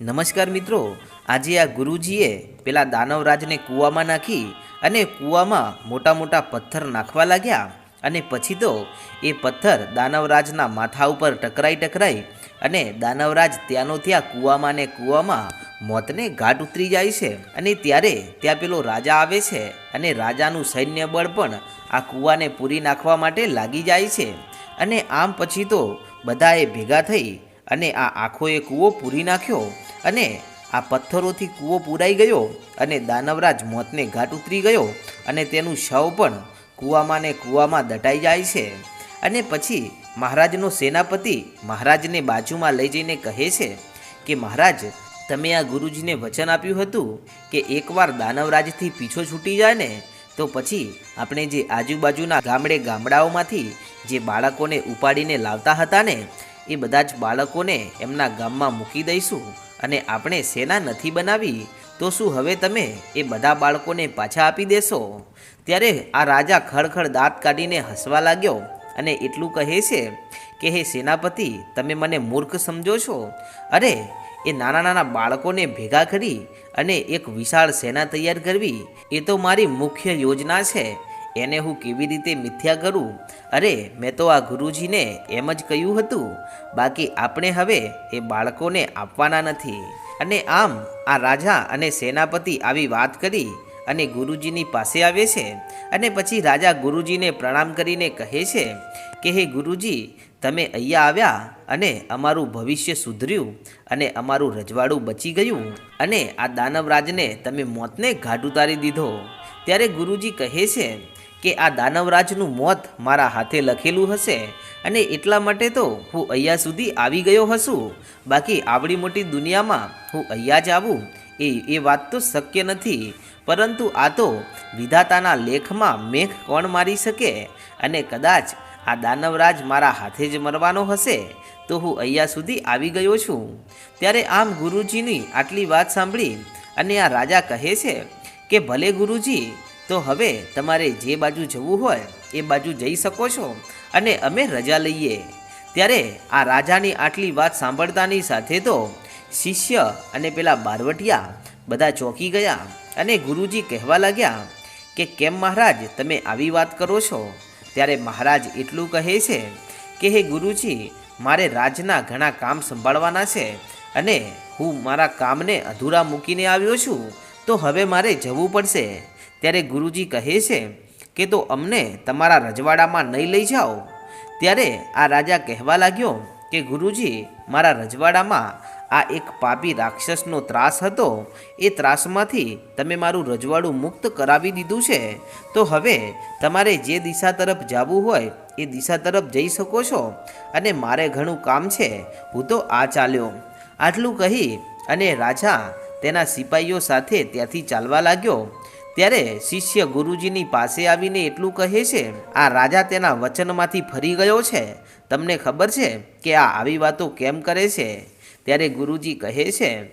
નમસ્કાર મિત્રો, આજે આ ગુરુજીએ પેલા દાનવરાજને કૂવામાં નાખી અને કૂવામાં મોટા મોટા પથ્થર નાખવા લાગ્યા અને પછી તો એ પથ્થર દાનવરાજના માથા ઉપર ટકરાઈ ટકરાઈ અને દાનવરાજ ત્યાંનો ત્યાં કૂવામાં ને કૂવામાં મોતને ઘાટ ઉતરી જાય છે અને ત્યારે ત્યાં પેલો રાજા આવે છે અને રાજાનું સૈન્ય બળ પણ આ કૂવાને પૂરી નાખવા માટે લાગી જાય છે. અને આમ પછી તો બધાએ ભેગા થઈ અને આ આંખોએ કૂવો પૂરી નાખ્યો અને આ પથ્થરોથી કૂવો પૂરાઈ ગયો અને દાનવરાજ મોતને ઘાટ ઉતરી ગયો અને તેનું શવ પણ કૂવામાં ને કૂવામાં દટાઈ જાય છે. અને પછી મહારાજનો સેનાપતિ મહારાજને બાજુમાં લઈ જઈને કહે છે કે, મહારાજ, તમે આ ગુરુજીને વચન આપ્યું હતું કે એકવાર દાનવરાજથી પીછો છૂટી જાય ને, તો પછી આપણે જે આજુબાજુના ગામડે ગામડાઓમાંથી જે બાળકોને ઉપાડીને લાવતા હતા ને એ બધા જ બાળકોને એમના ગામમાં મૂકી દઈશું અને આપણે સેના નથી બનાવી, તો શું હવે તમે એ બધા બાળકોને પાછા આપી દેશો? ત્યારે આ રાજા ખડખડ દાંત કાઢીને હસવા લાગ્યો અને એટલું કહે છે કે, હે સેનાપતિ, તમે મને મૂર્ખ સમજો છો? અરે, એ નાના નાના બાળકોને ભેગા કરી અને એક વિશાળ સેના તૈયાર કરવી, એ તો મારી મુખ્ય યોજના છે. એને હું કેવી રીતે મિથ્યા કરું? અરે, મેં તો આ ગુરુજીને એમ જ કહ્યું હતું. બાકી આપણે હવે એ બાળકોને આપવાના નથી. અને આમ આ રાજા અને સેનાપતિ આવી વાત કરી અને ગુરુજીની પાસે આવે છે. અને પછી રાજા ગુરુજીને પ્રણામ કરીને કહે છે કે, હે ગુરુજી, તમે અહીંયા આવ્યા અને અમારું ભવિષ્ય સુધર્યું અને અમારું રજવાડું બચી ગયું. અને આ દાનવરાજને તમે મોતને ઘાટ ઉતારી દીધો. ત્યારે ગુરુજી કહે છે કે આ દાનવરાજનું મોત મારા હાથે લખેલું હશે અને એટલા માટે તો હું અહીંયા સુધી આવી ગયો હશું. બાકી આવડી મોટી દુનિયામાં હું અહીંયા જ આવું. એ એ વાત તો શક્ય નથી. પરંતુ આ તો વિધાતાના લેખમાં મેઘ કોણ મારી શકે? અને કદાચ આ દાનવરાજ મારા હાથે જ મરવાનો હશે? તો હું અહીંયા સુધી આવી ગયો છું. ત્યારે આમ ગુરુજીની આટલી વાત સાંભળી અને આ રાજા કહે છે કે ભલે ગુરુજી તો હવે તમારે જે બાજુ જવું હોય એ બાજુ જઈ શકો છો અને અમે રજા લઈએ. ત્યારે આ રાજાની આટલી વાત સાંભળતાની સાથે તો શિષ્ય અને પેલા બારવટિયા બધા ચોંકી ગયા અને ગુરુજી કહેવા લાગ્યા કે કેમ મહારાજ, તમે આવી વાત કરો છો? ત્યારે મહારાજ એટલું કહે છે કે, હે ગુરુજી, મારે રાજના ઘણા કામ સંભાળવાના છે અને હું મારા કામને અધૂરા મૂકીને આવ્યો છું, તો હવે મારે જવું પડશે. ત્યારે ગુરુજી કહે છે કે તો અમને તમારા રજવાડામાં નહીં લઈ જાઓ. ત્યારે આ રાજા કહેવા લાગ્યો કે ગુરુજી, મારા રજવાડામાં આ એક પાપી રાક્ષસનો ત્રાસ હતો. એ ત્રાસમાંથી તમે મારું રજવાડું મુક્ત કરાવી દીધું છે. તો હવે તમારે જે દિશા તરફ જવું હોય એ દિશા તરફ જઈ શકો છો અને મારે ઘણું કામ છે. હું તો આ ચાલ્યો. આટલું કહી અને રાજા તેના સિપાહીઓ સાથે ત્યાંથી ચાલવા લાગ્યો. ત્યારે શિષ્ય ગુરુજીની પાસે આવીને એટલું કહે છે, આ રાજા તેના વચનમાંથી ફરી ગયો છે. તમને ખબર છે કે આ આવી વાતો કેમ કરે છે? ત્યારે ગુરુજી કહે છે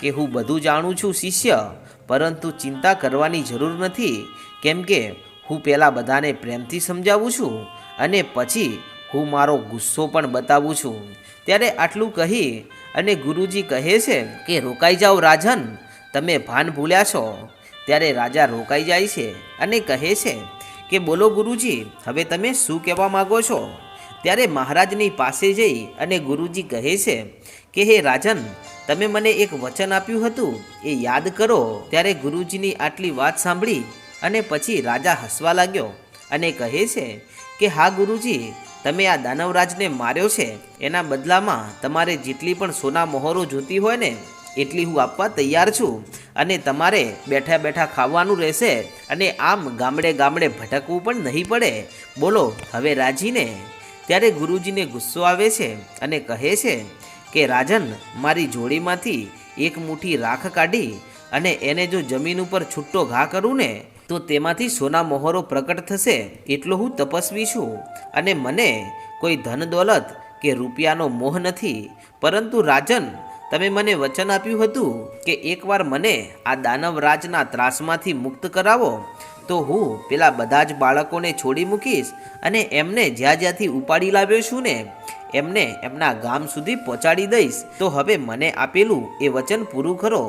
કે, હું બધું જાણું છું શિષ્ય, પરંતુ ચિંતા કરવાની જરૂર નથી. કેમ કે હું પહેલાં બધાને પ્રેમથી સમજાવું છું અને પછી હું મારો ગુસ્સો પણ બતાવું છું. ત્યારે આટલું કહી અને ગુરુજી કહે છે કે, રોકાઈ જાઓ, રાજન. તમે ભાન ભૂલ્યા છો. ત્યારે રાજા રોકાઈ જાય છે અને કહે છે કે, બોલો ગુરુજી, હવે તમે શું કહેવા માગો છો? ત્યારે મહારાજની પાસે જઈ અને ગુરુજી કહે છે કે, હે રાજન, તમે મને એક વચન આપ્યું હતું, એ યાદ કરો. ત્યારે ગુરુજીની આટલી વાત સાંભળી અને પછી રાજા હસવા લાગ્યો અને કહે છે કે, હા ગુરુજી, તમે આ દાનવરાજને માર્યો છે. એના બદલામાં તમારે જેટલી પણ સોના મોહરો જોતી હોય ને એટલી હું આપવા તૈયાર છું. અને તમારે બેઠા બેઠા ખાવાનું રહેશે અને આમ ગામડે ગામડે ભટકવું પણ નહીં પડે. બોલો, હવે રાજીને? ત્યારે ગુરુજીને ગુસ્સો આવે છે અને કહે છે કે, રાજન, મારી જોડીમાંથી એક મુઠ્ઠી રાખ કાઢી અને એને જો જમીન ઉપર છૂટો ઘા કરું ને, તો તેમાંથી સોના મોહરો પ્રકટ થશે. એટલો હું તપસ્વી છું. અને મને કોઈ ધન દોલત કે રૂપિયાનો મોહ નથી. પરંતુ રાજન તમે મને વચન આપ્યું હતું કે એકવાર મને આ દાનવ રાજના ત્રાસમાંથી મુક્ત કરાવો, તો હું પેલા બધા જ બાળકોને છોડી મૂકીશ અને એમને જ્યાં જ્યાંથી ઉપાડી લાવ્યો છું ને, એમને એમના ગામ સુધી પહોંચાડી દઈશ. તો હવે મને આપેલું એ વચન પૂરું કરો.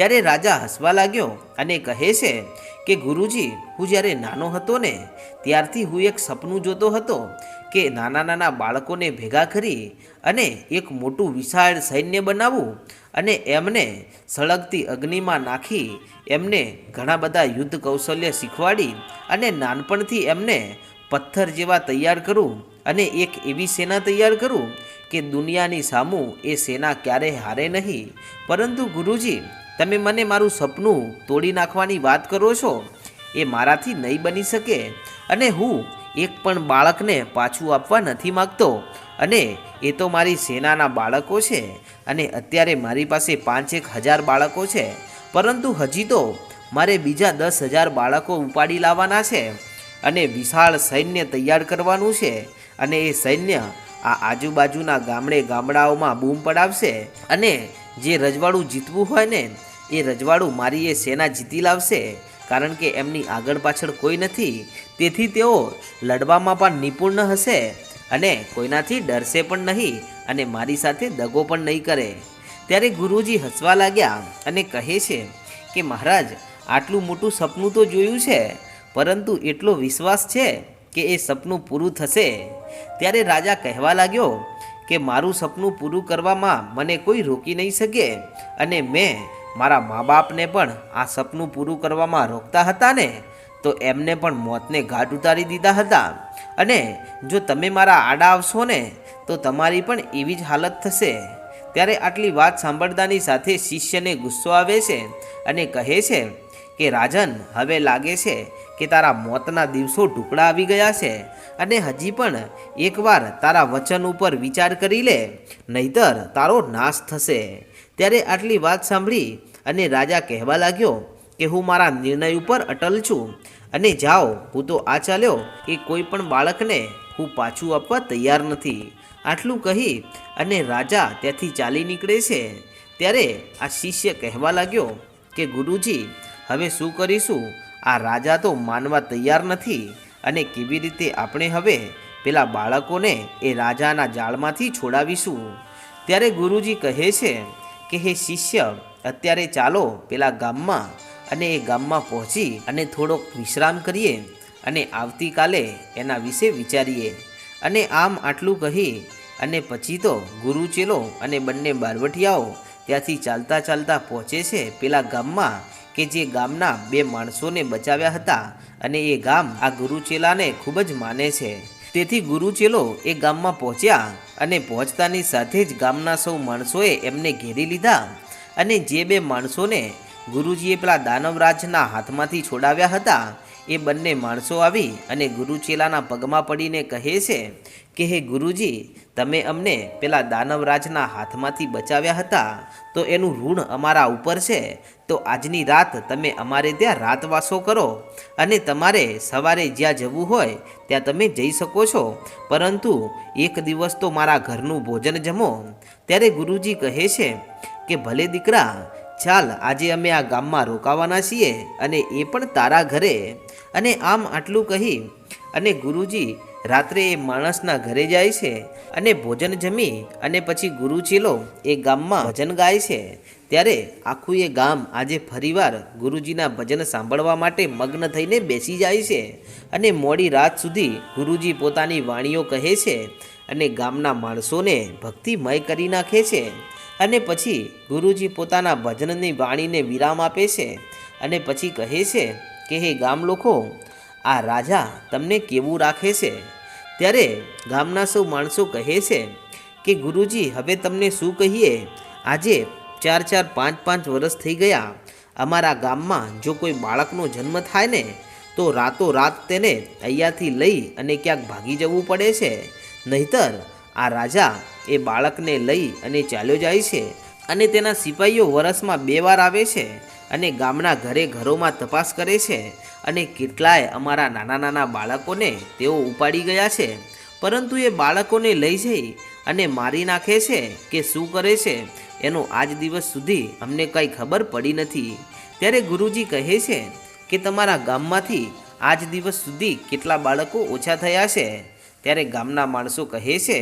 ત્યારે રાજા હસવા લાગ્યો અને કહે છે કે ગુરુજી, હું જ્યારે નાનો હતો ને, ત્યારથી હું એક સપનું જોતો હતો કે નાના નાના બાળકોને ભેગા કરી અને એક મોટું વિશાળ સૈન્ય બનાવવું અને એમને સળગતી અગ્નિમાં નાખી એમને ઘણા બધા યુદ્ધ કૌશલ્ય શીખવાડી અને નાનપણથી એમને પથ્થર જેવા તૈયાર કરું અને એક એવી સેના તૈયાર કરું કે દુનિયાની સામું એ સેના ક્યારેય હારે નહીં. પરંતુ ગુરુજી તમે મને મારું સપનું તોડી નાખવાની વાત કરો છો? એ મારાથી નહીં બની શકે. અને હું એક પણ બાળકને પાછું આપવા નથી માગતો. અને એ તો મારી સેનાના બાળકો છે. અને અત્યારે મારી પાસે પાંચેક હજાર બાળકો છે. પરંતુ હજી તો મારે બીજા દસ હજાર બાળકો ઉપાડી લાવવાના છે. અને વિશાળ સૈન્ય તૈયાર કરવાનું છે. અને એ સૈન્ય આ આજુબાજુના ગામડે ગામડાઓમાં બૂમ પડાવશે. અને જે રજવાડું જીતવું હોય ને એ રજવાડું મારી એ સેના જીતી લાવશે, કારણ કે એમની આગળ પાછળ કોઈ નથી. તેથી તેઓ લડવામાં પણ નિપુણ હશે અને કોઈનાથી ડરશે પણ નહીં અને મારી સાથે દગો પણ નહીં કરે. ત્યારે ગુરુજી હસવા લાગ્યા અને કહે છે કે, મહારાજ, આટલું મોટું સપનું તો જોયું છે, પરંતુ એટલો વિશ્વાસ છે કે એ સપનું પૂરું થશે. ત્યારે રાજા કહેવા લાગ્યો કે, મારું સપનું પૂરું કરવામાં મને કોઈ રોકી નહીં શકે અને મેં મારા મા બાપને પણ આ સપનું પૂરું કરવામાં રોકતા હતા ને, તો એમને પણ મોતને ઘાટ ઉતારી દીધા હતા. અને જો તમે મારા આડા આવશો ને, તો તમારી પણ એવી જ હાલત થશે. ત્યારે આટલી વાત સાંભળતાની સાથે શિષ્યને ગુસ્સો આવે છે અને કહે છે કે, રાજન, હવે લાગે છે કે તારા મોતના દિવસો ટુકડા આવી ગયા છે અને હજી પણ એકવાર તારા વચન ઉપર વિચાર કરી લે, નહીતર તારો નાશ થશે. ત્યારે આટલી વાત સાંભળી અને રાજા કહેવા લાગ્યો કે હું મારા નિર્ણય ઉપર અટલ છું અને જાઓ, હું તો આ ચાલ્યો કે કોઈ પણ બાળકને હું પાછું આપવા તૈયાર નથી. આટલું કહી અને રાજા ત્યાંથી ચાલી નીકળે છે. ત્યારે આ શિષ્ય કહેવા લાગ્યો કે ગુરુજી, હવે શું કરીશું? આ રાજા તો માનવા તૈયાર નથી અને કેવી રીતે આપણે હવે પેલા બાળકોને એ રાજાના જાળમાંથી છોડાવીશું? ત્યારે ગુરુજી કહે છે કે હે શિષ્ય, અત્યારે ચાલો પેલા ગામમાં અને એ ગામમાં પહોંચી અને થોડોક વિશ્રામ કરીએ અને આવતીકાલે એના વિશે વિચારીએ. અને આમ આટલું કહી અને પછી તો ગુરુ ચેલો અને બંને બારવટિયાઓ ત્યાંથી ચાલતા ચાલતા પહોંચે છે પેલા ગામમાં કે જે ગામના બે માણસોને બચાવ્યા હતા અને એ ગામ આ ગુરુચેલાને ખૂબ જ માને છે. તેથી ગુરુચેલો એ ગામમાં પહોંચ્યા અને પહોંચતાની સાથે જ ગામના સૌ માણસોએ એમને ઘેરી લીધા અને જે બે માણસોને ગુરુજીએ પેલા દાનવરાજના હાથમાંથી છોડાવ્યા હતા, એ બંને માણસો આવી અને ગુરુચેલાના પગમાં પડીને કહે છે કે હે ગુરુજી, તમે અમને પેલા દાનવરાજના હાથમાંથી બચાવ્યા હતા? તો એનું ઋણ અમારા ઉપર છે. તો આજની રાત તમે અમારે ત્યાં રાતવાસો કરો અને તમારે સવારે જ્યાં જવું હોય ત્યાં તમે જઈ શકો છો. પરંતુ એક દિવસ તો મારા ઘરનું ભોજન જમો. ત્યારે ગુરુજી કહે છે કે, ભલે દીકરા, ચાલ આજે અમે આ ગામમાં રોકાવાના છીએ અને એ પણ તારા ઘરે. અને આમ આટલું કહી અને ગુરુજી રાત્રે એ માણસના ઘરે જાય છે અને ભોજન જમી અને પછી ગુરુચીલો એ ગામમાં ભજન ગાય છે. ત્યારે આખું એ ગામ આજે ફરીવાર ગુરુજીના ભજન સાંભળવા માટે મગ્ન થઈને બેસી જાય છે અને મોડી રાત સુધી ગુરુજી પોતાની વાણીઓ કહે છે અને ગામના માણસોને ભક્તિમય કરી નાખે છે. અને પછી ગુરુજી પોતાના ભજનની વાણીને વિરામ આપે છે અને પછી કહે છે કે, હે ગામ લોકો આ રાજા તમને કેવું રાખે છે? ત્યારે ગામના સૌ માણસો કહે છે કે, ગુરુજી, હવે તમને શું કહીએ? આજે ચાર ચાર પાંચ પાંચ વર્ષ થઈ ગયા. અમારા ગામમાં જો કોઈ બાળકનો જન્મ થાય ને, તો રાતો રાત તેને અહીંયાથી લઈ અને ક્યાંક ભાગી જવું પડે છે. નહીતર આ રાજા એ બાળકને લઈ અને ચાલ્યો જાય છે અને તેના સિપાહીઓ વરસમાં બે વાર આવે છે. અને ગામના ઘરે ઘરોમાં તપાસ કરે છે અને કેટલાય અમારા નાના નાના બાળકોને તેઓ ઉપાડી ગયા છે. પરંતુ એ બાળકોને લઈ જઈ અને મારી નાખે છે કે શું કરે છે એનો આજ દિવસ સુધી અમને કંઈ ખબર પડી નથી. ત્યારે ગુરુજી કહે છે કે તમારા ગામમાંથી આજ દિવસ સુધી કેટલા બાળકો ઓછા થયા છે. ત્યારે ગામના માણસો કહે છે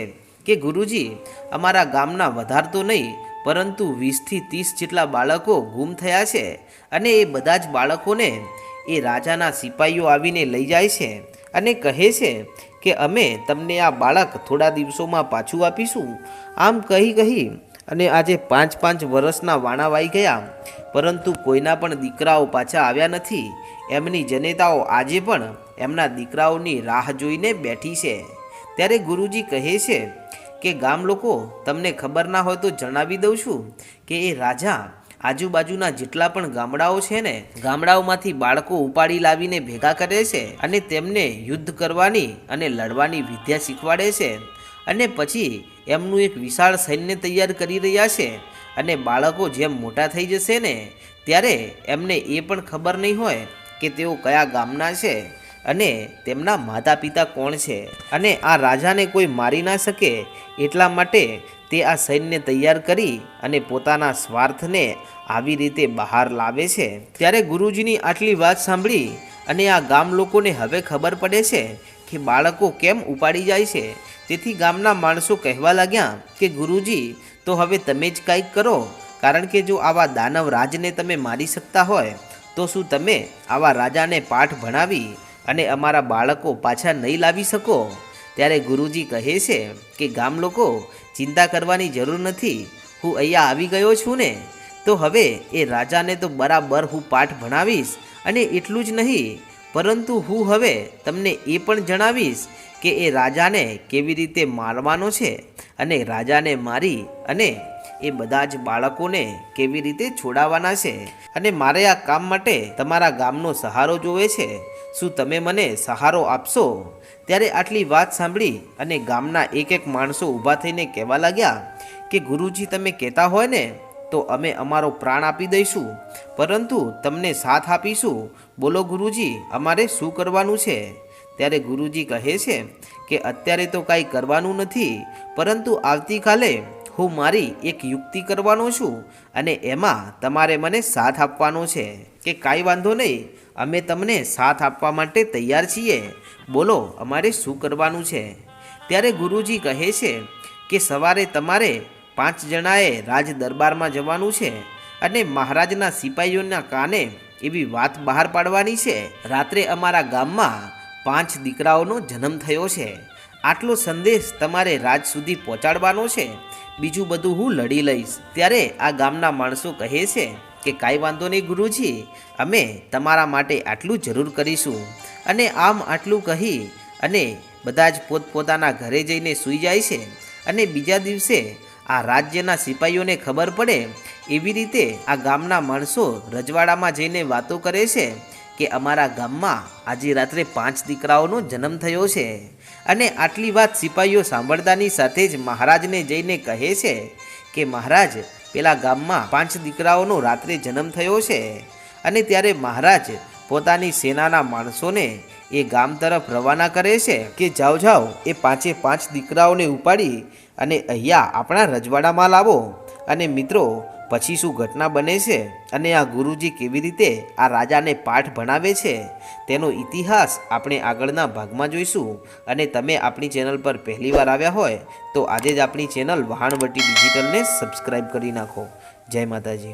કે ગુરુજી, અમારા ગામના વધારતો નહીં પરંતુ વીસથી ત્રીસ જેટલા બાળકો ગુમ થયા છે અને એ બધા જ બાળકોને એ રાજાના સિપાહીઓ આવીને લઈ જાય છે અને કહે છે કે અમે તમને આ બાળક થોડા દિવસોમાં પાછું આપીશું. આમ કહી કહી અને આજે પાંચ પાંચ વર્ષના વાણા વાઈ ગયા. પરંતુ કોઈના પણ દીકરાઓ પાછા આવ્યા નથી. એમની જનેતાઓ આજે પણ એમના દીકરાઓની રાહ જોઈને બેઠી છે. ત્યારે ગુરુજી કહે છે કે ગામ લોકો, તમને ખબર ના હોય તો જણાવી દઉં છું કે એ રાજા આજુબાજુના જેટલા પણ ગામડાઓ છે ને, ગામડાઓમાંથી બાળકો ઉપાડી લાવીને ભેગા કરે છે અને તેમને યુદ્ધ કરવાની અને લડવાની વિદ્યા શીખવાડે છે. અને પછી એમનું એક વિશાળ સૈન્ય તૈયાર કરી રહ્યા છે અને બાળકો જેમ મોટા થઈ જશે ને, ત્યારે એમને એ પણ ખબર નહીં હોય કે તેઓ કયા ગામના છે. અને તેમના માતા પિતા કોણ છે? અને આ રાજાને કોઈ મારી ના શકે એટલા માટે તે આ સૈન્ય તૈયાર કરી અને પોતાના સ્વાર્થને આવી રીતે બહાર લાવે છે. ત્યારે ગુરુજીની આટલી વાત સાંભળી અને આ ગામ લોકોને હવે ખબર પડે છે કે બાળકો કેમ ઉપાડી જાય છે. તેથી ગામના માણસો કહેવા લાગ્યા કે, ગુરુજી, તો હવે તમે જ કંઈક કરો. કારણ કે જો આવા દાનવ રાજને તમે મારી શકતા હોય, તો શું તમે આવા રાજાને પાઠ ભણાવી અને અમારા બાળકો પાછા નહીં લાવી શકો? ત્યારે ગુરુજી કહે છે કે, ગામ લોકો, ચિંતા કરવાની જરૂર નથી. હું અહીંયા આવી ગયો છું ને. તો હવે એ રાજાને તો બરાબર હું પાઠ ભણાવીશ અને એટલું જ નહીં. પરંતુ હું હવે તમને એ પણ જણાવીશ કે એ રાજાને કેવી રીતે મારવાનો છે અને રાજાને મારી અને એ બધા જ બાળકોને કેવી રીતે છોડાવવાના છે. અને મારે આ કામ માટે તમારા ગામનો સહારો જોવે છે. શું તમે મને સહારો આપશો? ત્યારે આટલી વાત સાંભળી અને ગામના એક એક માણસો ઊભા થઈને કહેવા લાગ્યા કે, ગુરુજી, તમે કહેતા હોય ને, તો અમે અમારો પ્રાણ આપી દઈશું. પરંતુ તમને સાથ આપીશું. બોલો ગુરુજી, અમારે શું કરવાનું છે? ત્યારે ગુરુજી કહે છે કે, અત્યારે તો કાંઈ કરવાનું નથી, પરંતુ આવતીકાલે હું મારી એક યુક્તિ કરવાનો છું અને એમાં તમારે મને સાથ આપવાનો છે કે કાંઈ વાંધો નહીં અમે તમને સાથ આપવા માટે તૈયાર છીએ. બોલો, અમારે શું કરવાનું છે? ત્યારે ગુરુજી કહે છે કે સવારે તમારે પાંચ જણાએ રાજ દરબારમાં જવાનું છે અને મહારાજના સિપાહીઓના કાને એવી વાત બહાર પાડવાની છે. રાત્રે અમારા ગામમાં પાંચ દીકરાઓનો જન્મ થયો છે. આટલો સંદેશ તમારે રાજ સુધી પહોંચાડવાનો છે. બીજું બધું હું લડી લઈશ. ત્યારે આ ગામના માણસો કહે છે કે કાંઈ વાંધો નહીં ગુરુજી, અમે તમારા માટે આટલું જરૂર કરીશું. અને આમ આટલું કહી અને બધા જ પોતપોતાના ઘરે જઈને સૂઈ જાય છે. અને બીજા દિવસે આ રાજ્યના સિપાહીઓને ખબર પડે એવી રીતે આ ગામના માણસો રજવાડામાં જઈને વાતો કરે છે કે અમારા ગામમાં આજે રાત્રે પાંચ દીકરાઓનો જન્મ થયો છે. અને આટલી વાત સિપાહીઓ સાંભળતાની સાથે જ મહારાજને જઈને કહે છે કે મહારાજ પેલા ગામમાં પાંચ દીકરાઓનો રાત્રે જન્મ થયો છે અને ત્યારે મહારાજ પોતાની સેનાના માણસોને એ ગામ તરફ રવાના કરે છે કે જાઓ જાઓ, એ પાંચે પાંચ દીકરાઓને ઉપાડી અને અહીંયા આપણા રજવાડામાં લાવો. અને મિત્રો પછી શું ઘટના બને છે? અને આ ગુરુજી કેવી રીતે આ રાજાને પાઠ ભણાવે છે? તેનો ઇતિહાસ આપણે આગળના ભાગમાં જોઈશું. અને તમે આપણી ચેનલ પર પહેલીવાર આવ્યા હોય, તો આજે જ આપણી ચેનલ વહાણવટી ડિજિટલને સબસ્ક્રાઈબ કરી નાખો. જય માતાજી.